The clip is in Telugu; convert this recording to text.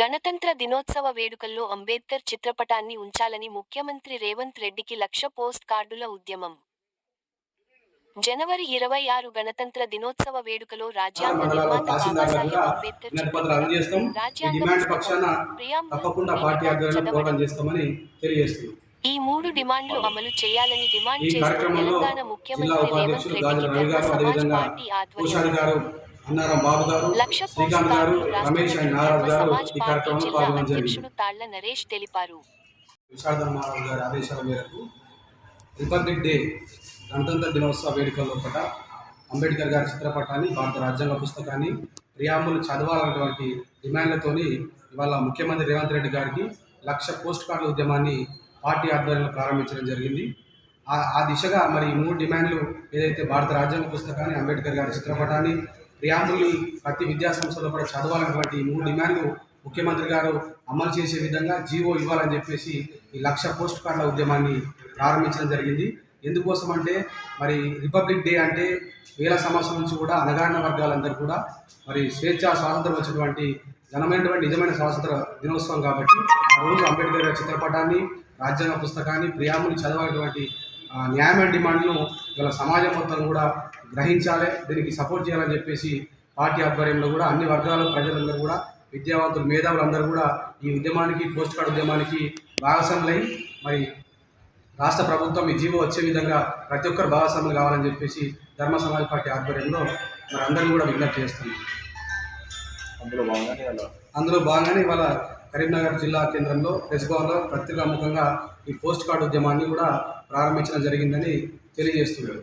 గణతంత్ర దినోత్సవ వేడుకల్లో అంబేద్కర్ చిత్రపటాన్ని ఉంచాలని ముఖ్యమంత్రి రేవంత్ రెడ్డికి లక్ష పోస్ట్ కార్డుల ఉద్యమం. జనవరి ఇరవై ఆరు గణతంత్ర దినోత్సవ వేడుకలో రాజ్యాంగ నిర్మాత బాబాసాహెబ్ అంబేద్కర్ ఈ రాజ్యాంగ మూడు డిమాండ్లు అమలు చేయాలని డిమాండ్ చేస్తూ తెలంగాణ ముఖ్యమంత్రి రేవంత్ రెడ్డికి ధర్మ సమాజ్ పార్టీ ఆధ్వర్యంలో అన్నారం బాబు గారు శ్రీకాంత్ గారు రమేష్ అండ్ గారు ఈ కార్యక్రమంలో పాల్గొనడం జరిగింది. తాళ్ళ నరేష్ తెలిపారు. విశారదమ్మారావు గారి ఆదేశాల మేరకు రిపబ్లిక్ డే గణతంత్ర దినోత్సవ వేడుకల్లో ఒకట అంబేద్కర్ గారి చిత్రపటాన్ని భారత రాజ్యాంగ పుస్తకాన్ని ప్రియాంబులు చదవాలన్నటువంటి డిమాండ్లతోని ఇవాళ ముఖ్యమంత్రి రేవంత్ రెడ్డి గారికి లక్ష పోస్ట్ కార్డుల ఉద్యమాన్ని పార్టీ ఆధ్వర్యంలో ప్రారంభించడం జరిగింది. ఆ- ఆ దిశగా మరి ఈ మూడు డిమాండ్లు ఏదైతే భారత రాజ్యాంగ పుస్తకాన్ని అంబేద్కర్ గారి చిత్రపటాన్ని ప్రియాంబుల్ని ప్రతి విద్యా సంస్థలో కూడా చదవాలన్నటువంటి మూడు డిమాండ్లు ముఖ్యమంత్రి గారు అమలు చేసే విధంగా జీవో ఇవ్వాలని చెప్పేసి ఈ లక్ష పోస్ట్ కార్డుల ఉద్యమాన్ని ప్రారంభించడం జరిగింది. ఎందుకోసం అంటే మరి రిపబ్లిక్ డే అంటే వేల సంవత్సరం నుంచి కూడా అనగారిన వర్గాలందరూ కూడా మరి స్వేచ్ఛ స్వాతంత్రం వచ్చినటువంటి ఘనమైనటువంటి నిజమైన స్వాతంత్ర దినోత్సవం కాబట్టి ఆ రోజు అంబేద్కర్ గారి చిత్రపటాన్ని రాజ్యాంగ పుస్తకాన్ని ప్రియాముని చదవాలన్నటువంటి న్యాయమైన డిమాండ్ను ఇలా సమాజం మొత్తం కూడా గ్రహించాలి దీనికి సపోర్ట్ చేయాలని చెప్పేసి పార్టీ ఆధ్వర్యంలో కూడా అన్ని వర్గాల ప్రజలందరూ కూడా విద్యావంతులు మేధావులందరూ కూడా ఈ ఉద్యమానికి పోస్ట్ కార్డు ఉద్యమానికి భాగస్వాములై మరి రాష్ట్ర ప్రభుత్వం ఈ జీవో వచ్చే విధంగా ప్రతి ఒక్కరు భాగస్వాములు కావాలని చెప్పేసి ధర్మ సమాజ్ పార్టీ ఆధ్వర్యంలో మరి అందరినీ కూడా విజ్ఞప్తి చేస్తున్నాం. అందులో భాగంగానే అందులో భాగంగానే ఇవాళ కరీంనగర్ జిల్లా కేంద్రంలో ప్రెస్ భవన్లో పత్రికాముఖంగా ఈ పోస్ట్ కార్డు ఉద్యమాన్ని కూడా ప్రారంభించడం జరిగిందని తెలియజేస్తున్నారు.